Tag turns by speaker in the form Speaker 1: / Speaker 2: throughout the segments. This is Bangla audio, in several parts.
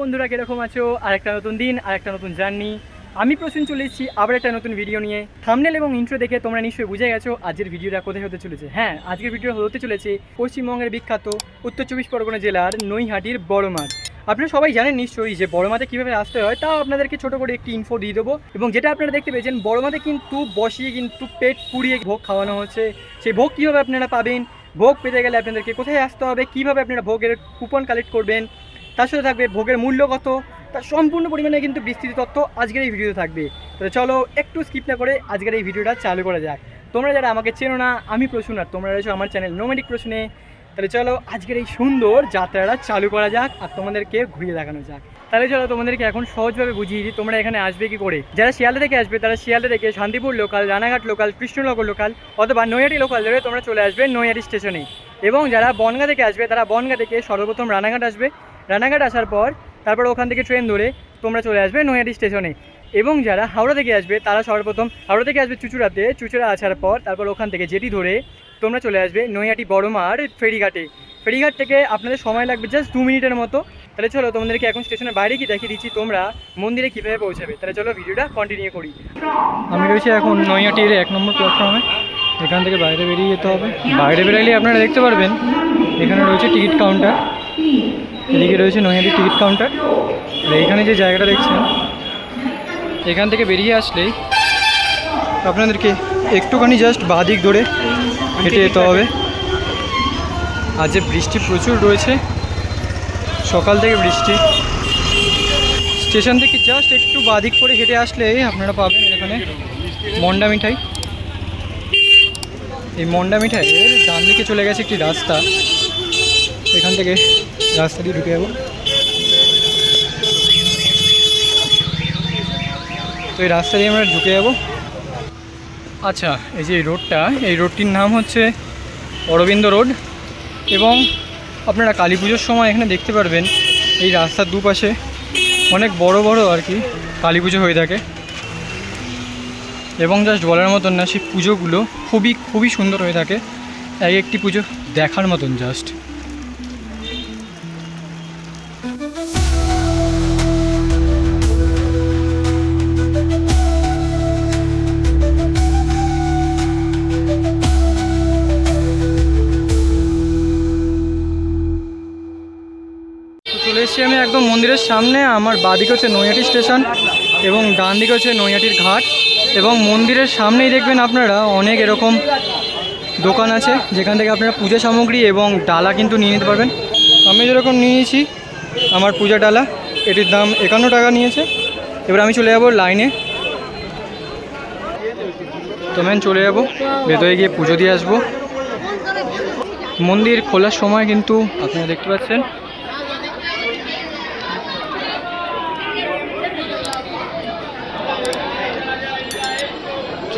Speaker 1: বন্ধুরা, কীরকম আছো? আর একটা নতুন দিন আর একটা নতুন জার্নি। আমি প্রসেন, চলে এসেছি আবার একটা নতুন ভিডিও নিয়ে। থামনেল এবং ইন্ট্রো দেখে তোমরা নিশ্চয়ই বুঝে গেছো আজকের ভিডিওটা কোথায় হতে চলেছে। হ্যাঁ আজকের ভিডিও হতে চলেছে পশ্চিমবঙ্গের বিখ্যাত উত্তর চব্বিশ পরগনা জেলার নৈহাটির বড় মাঠ আপনারা সবাই জানেন নিশ্চয়ই যে বড় মাঠে কীভাবে আসতে হয়, তাও আপনাদেরকে ছোট করে একটি ইনফো দিয়ে দেবো। এবং যেটা আপনারা দেখতে পেয়েছেন বড় মাঠে কিন্তু বসিয়ে কিন্তু পেট পুড়িয়ে ভোগ খাওয়ানো হচ্ছে। সেই ভোগ কীভাবে আপনারা পাবেন? ভোগ পেতে গেলে আপনাদেরকে কোথায় আসতে হবে? কীভাবে আপনারা ভোগের কুপন কালেক্ট করবেন? তার সাথে থাকবে ভোগের মূল্য কত, তার সম্পূর্ণ পরিমাণে কিন্তু বিস্তৃত তথ্য আজকের এই ভিডিওতে থাকবে। তো চলো একটু স্কিপ না করে আজকের এই ভিডিওটা চালু করা যাক। তোমরা যারা আমাকে চেনো না, আমি প্রসূন আর তোমরা রয়েছো আমার চ্যানেল নোমেডিক প্রশ্নে তাহলে চলো আজকের এই সুন্দর যাত্রাটা চালু করা যাক আর তোমাদেরকে ঘুরিয়ে দেখানো যাক। তাহলে চলো তোমাদেরকে এখন সহজভাবে বুঝিয়ে দিই, তোমরা এখানে আসবে কি করে? যারা শিয়ালদা থেকে আসবে, তারা শিয়ালদা থেকে Shantipur local Ranaghat local Krishnanagar local অথবা নৈহাটি লোকাল ধরে তোমরা চলে আসবে নৈহাটি স্টেশনে এবং যারা বনগা থেকে আসবে, তারা বনগা থেকে সর্বপ্রথম রানাঘাট আসবে। রানাঘাট আসার পর তারপর ওখান থেকে ট্রেন ধরে তোমরা চলে আসবে নৈহাটি স্টেশনে এবং যারা হাওড়া থেকে আসবে, তারা সর্বপ্রথম হাওড়া থেকে আসবে চুচুড়াতে। চুচুড়া আসার পর তারপর ওখান থেকে জেটি ধরে তোমরা চলে আসবে নৈহাটি বড়মার ফেরিঘাটে। ফেরিঘাট থেকে আপনাদের সময় লাগবে জাস্ট দু মিনিটের মতো। তাহলে চলো, তোমাদেরকে এখন স্টেশনের বাইরে গিয়ে দেখিয়ে দিচ্ছি তোমরা মন্দিরে কীভাবে পৌঁছাবে। তাহলে চলো, ভিডিওটা কন্টিনিউ করি। আমি রয়েছি এখন নৈহাটির এক নম্বর প্ল্যাটফর্মে এখান থেকে বাইরে বেরিয়ে যেতে হবে। বাইরে বেরাইলে আপনারা দেখতে পারবেন, এখানে রয়েছে টিকিট কাউন্টার এদিকে রয়েছে নৈহাটির টিকিট কাউন্টার। আর এইখানে যে জায়গাটা দেখছেন, এখান থেকে বেরিয়ে আসলেই আপনাদেরকে একটুখানি জাস্ট বাদিক ধরে হেঁটে যেতে হবে। আর যে বৃষ্টি প্রচুর রয়েছে, সকাল থেকে বৃষ্টি। স্টেশন থেকে জাস্ট একটু বাদিক করে হেঁটে আসলে আপনারা পাবেন এখানে মন্ডা মিঠাই। এই মন্ডা মিঠাইয়ের ডান দিকে চলে গেছে একটি রাস্তা। থেকে রাস্তা দিয়ে ঢুকে যাব। তো এই রাস্তা দিয়ে আমরা ঢুকে যাব। আচ্ছা এই যে রোডটা, এই রোডটির নাম হচ্ছে অরবিন্দ রোড এবং আপনারা কালী পুজোর সময় এখানে দেখতে পারবেন এই রাস্তার দুপাশে অনেক বড় বড় আর কি কালী পুজো হয়ে থাকে। এবং জাস্ট বলার মতন না, সেই পুজোগুলো খুবই খুবই সুন্দর হয়ে থাকে। এক একটি পুজো দেখার মতন জাস্ট মন্দিরের সামনে আমার বাঁদিকে হচ্ছে নৈহাটি স্টেশন এবং ডান দিকে হচ্ছে নৈহাটির ঘাট এবং মন্দিরের সামনেই দেখবেন আপনারা অনেক এরকম দোকান আছে, যেখান থেকে আপনারা পূজা সামগ্রী এবং ডালা কিন্তু নিয়ে নিতে পারবেন। আমি যেরকম নিয়েছি, আমার পূজা ডালা, এটির দাম একান্ন টাকা নিয়েছে। এবার আমি চলে যাব লাইনে। তো ম্যান চলে যাব, ভেতরে গিয়ে পুজো দিয়ে আসব। মন্দির খোলার সময় কিন্তু আপনারা দেখতে পাচ্ছেন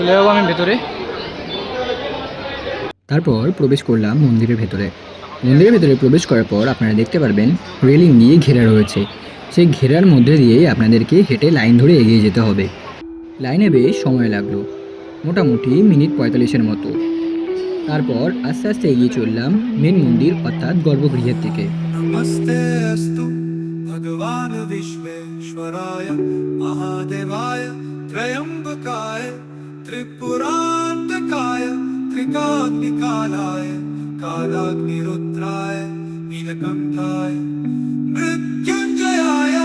Speaker 1: চলে যাব আমি ভেতরে।
Speaker 2: তারপর প্রবেশ করলাম মন্দিরের ভেতরে। মন্দিরের ভেতরে প্রবেশ করার পর আপনারা দেখতে পারবেন রেলিং দিয়ে ঘেরা রয়েছে। সেই ঘেরার মধ্যে দিয়েই আপনাদেরকে হেঁটে লাইন ধরে এগিয়ে যেতে হবে। লাইনে বেশ সময় লাগল মোটামুটি মিনিট পঁয়তাল্লিশের মতো। তারপর আস্তে আস্তে এগিয়ে চললাম মেন মন্দির অর্থাৎ গর্ভগৃহের থেকে
Speaker 3: ভগবান त्रिपुरान्तकाय त्रिकाग्निकालाय कालाग्निरुद्राय नीलकण्ठाय मृत्युञ्जयाय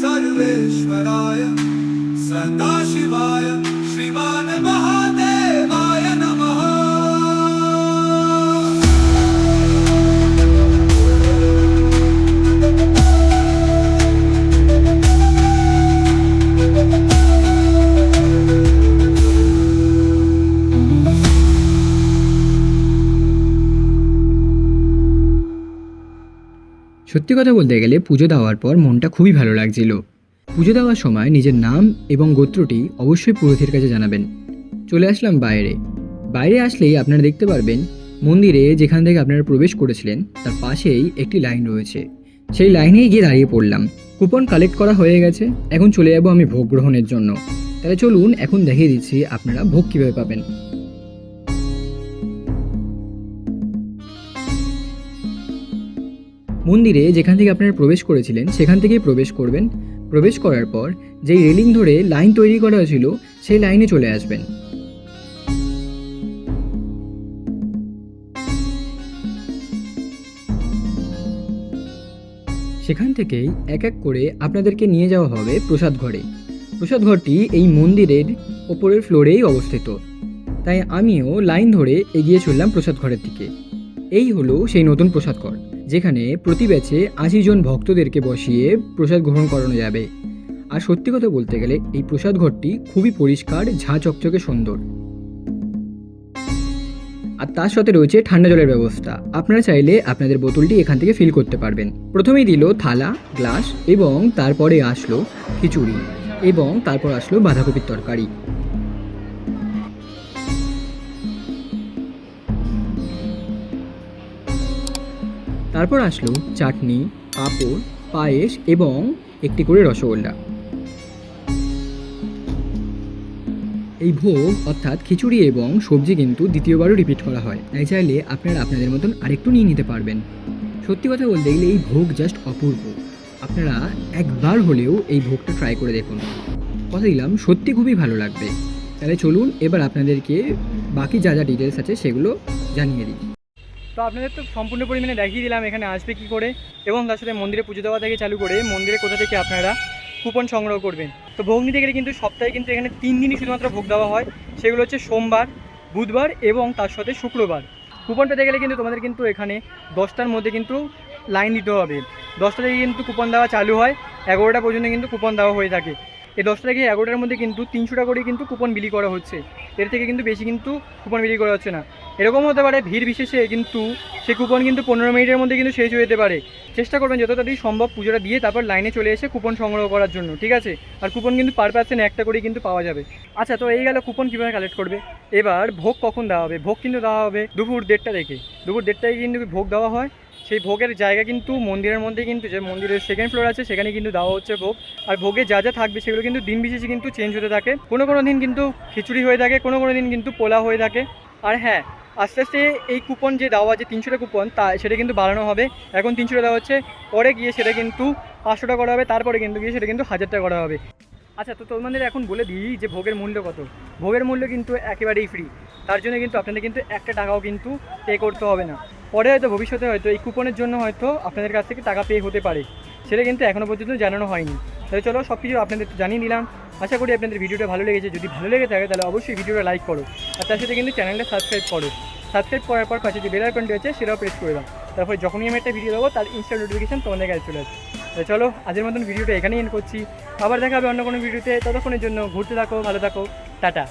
Speaker 3: सर्वेश्वराय सदाशिवाय।
Speaker 2: সত্যি কথা বলতে গেলে পুজো দেওয়ার পর মনটা খুবই ভালো লাগছিল। পুজো দেওয়ার সময় নিজের নাম এবং গোত্রটি অবশ্যই পুরোহিতের কাছে জানাবেন। চলে আসলাম বাইরে। বাইরে আসলেই আপনারা দেখতে পারবেন মন্দিরে যেখান থেকে আপনারা প্রবেশ করেছিলেন, তার পাশেই একটি লাইন রয়েছে। সেই লাইনেই গিয়ে দাঁড়িয়ে পড়লাম। কুপন কালেক্ট করা হয়ে গেছে। এখন চলে যাব আমি ভোগ গ্রহণের জন্য। তাহলে চলুন, এখন দেখিয়ে দিচ্ছি আপনারা ভোগ কীভাবে পাবেন। মন্দিরে যেখান থেকে আপনারা প্রবেশ করেছিলেন, সেখান থেকেই প্রবেশ করবেন। প্রবেশ করার পর যেই রেলিং ধরে লাইন তৈরি করা হয়েছিল, সেই লাইনে চলে আসবেন। সেখান থেকেই এক এক করে আপনাদেরকে নিয়ে যাওয়া হবে প্রসাদ ঘরে। প্রসাদ ঘরটি এই মন্দিরের ওপরের ফ্লোরেই অবস্থিত। তাই আমিও লাইন ধরে এগিয়ে চললাম প্রসাদ ঘরের দিকে। এই হলো সেই নতুন প্রসাদ ঘর। যেখানে প্রতি ব্যাচে আশি জন ভক্তদেরকে বসিয়ে প্রসাদ গ্রহণ করানো যাবে। আর সত্যি কথা বলতে গেলে, এই প্রসাদ ঘরটি খুবই পরিষ্কার, ঝাঁ চকচকে সুন্দর। আর তার সাথে রয়েছে ঠান্ডা জলের ব্যবস্থা। আপনারা চাইলে আপনাদের বোতলটি এখান থেকে ফিল করতে পারবেন। প্রথমেই দিল থালা, গ্লাস এবং তারপরে আসলো খিচুড়ি এবং তারপর আসলো বাঁধাকপির তরকারি। তারপর আসলো চাটনি, পাঁপড়, পায়েস এবং একটি করে রসগোল্লা। এই ভোগ অর্থাৎ খিচুড়ি এবং সবজি কিন্তু দ্বিতীয়বারও রিপিট করা হয়। তাই চাইলে আপনারা আপনাদের মতন আরেকটু নিয়ে নিতে পারবেন। সত্যি কথা বলতে গেলে এই ভোগ জাস্ট অপূর্ব। আপনারা একবার হলেও এই ভোগটা ট্রাই করে দেখুন। কথা দিলাম, সত্যি খুবই ভালো লাগবে। তাহলে চলুন, এবার আপনাদেরকে বাকি যা যা ডিটেলস আছে সেগুলো জানিয়ে দিই।
Speaker 1: তো আপনাদের তো সম্পূর্ণ পরিমাণে দেখিয়ে দিলাম এখানে আসবে কী করে এবং তার সাথে মন্দিরে পুজো দেওয়া থেকে চালু করে মন্দিরে কোথা থেকে আপনারা কুপন সংগ্রহ করবেন। তো ভোগ নিতে গেলে কিন্তু সপ্তাহে কিন্তু এখানে তিন দিনই শুধুমাত্র ভোগ দেওয়া হয়। সেগুলো হচ্ছে সোমবার, বুধবার এবং তার সাথে শুক্রবার। কুপন পেতে গেলে কিন্তু তোমাদের কিন্তু এখানে দশটার মধ্যে কিন্তু লাইন দিতে হবে। দশটা থেকে কিন্তু কুপন দেওয়া চালু হয়, এগারোটা পর্যন্ত কিন্তু কুপন দেওয়া হয়ে থাকে। এই দশটা থেকে এগারোটার মধ্যে কিন্তু তিনশো টাকা করে কিন্তু কুপন বিলি করা হচ্ছে। এর থেকে কিন্তু বেশি কিন্তু কুপন বিলি করা হচ্ছে না। এরকম হতে পারে, ভিড় বিশেষে কিন্তু সেই কুপন কিন্তু পনেরো মিনিটের মধ্যে কিন্তু শেষ হয়ে যেতে পারে। চেষ্টা করবেন যত তাড়াতাড়ি সম্ভব পুজোটা দিয়ে তারপর লাইনে চলে এসে কুপন সংগ্রহ করার জন্য, ঠিক আছে? আর কুপন কিন্তু পার পার্সেন্ট একটা করেই কিন্তু পাওয়া যাবে। আচ্ছা তো এই গেল কুপন কীভাবে কালেক্ট করবে? এবার ভোগ কখন দেওয়া হবে? ভোগ কিন্তু দেওয়া হবে দুপুর দেড়টা থেকে। দুপুর দেড়টায় কিন্তু ভোগ দেওয়া হয়। সেই ভোগের জায়গা কিন্তু মন্দিরের মধ্যে কিন্তু যে মন্দিরের সেকেন্ড ফ্লোর আছে, সেখানে কিন্তু দেওয়া হচ্ছে ভোগ। আর ভোগে যা যা থাকবে, সেগুলো কিন্তু দিন বিশেষে কিন্তু চেঞ্জ হতে থাকে। কোনো কোনো দিন কিন্তু খিচুড়ি হয়ে থাকে, কোনো কোনো দিন কিন্তু পোলা হয়ে থাকে। আর হ্যাঁ আস্তে আস্তে এই কুপন যে দেওয়া যে তিনশোটা কুপন তা সেটা কিন্তু বাড়ানো হবে। এখন তিনশোটা দেওয়া হচ্ছে, পরে গিয়ে সেটা কিন্তু পাঁচশো টাকা করা হবে, তারপরে কিন্তু গিয়ে সেটা কিন্তু হাজার টাকা করা হবে। আচ্ছা তো তোমাদের এখন বলে দিই যে ভোগের মূল্য কত? ভোগের মূল্য কিন্তু একেবারেই ফ্রি তার জন্য কিন্তু আপনাদের কিন্তু একটা টাকাও কিন্তু পে করতে হবে না। পরে হয়তো ভবিষ্যতে হয়তো এই কুপনের জন্য হয়তো আপনাদের কাছ থেকে টাকা পে হতে পারে। সেটা কিন্তু এখনও পর্যন্ত জানানো হয়নি। তাহলে চলো সব কিছু আপনাদের জানিয়ে নিলাম আশা করি আপনাদের ভিডিওটা ভালো লেগেছে। যদি ভালো লেগে থাকে তাহলে অবশ্যই ভিডিওটা লাইক করো। আর তার সাথে কিন্তু চ্যানেলটা সাবস্ক্রাইব করো। সাবস্ক্রাইব করার পর পাশে যে বেল আইকনটি আছে সেটাও প্রেস করে দাও। তারপর যখনই আমি একটা ভিডিও দেবো, তার ইনস্ট্যান্ট নোটিফিকেশন তোমাদের কাছে চলে আসবে। তো চলো আজকের মতন ভিডিওটা এখানেই এন্ড করছি। আবার দেখা হবে অন্য কোনো ভিডিওতে ততক্ষণের জন্য ঘুরতে থাকো, ভালো থাকো। টাটা।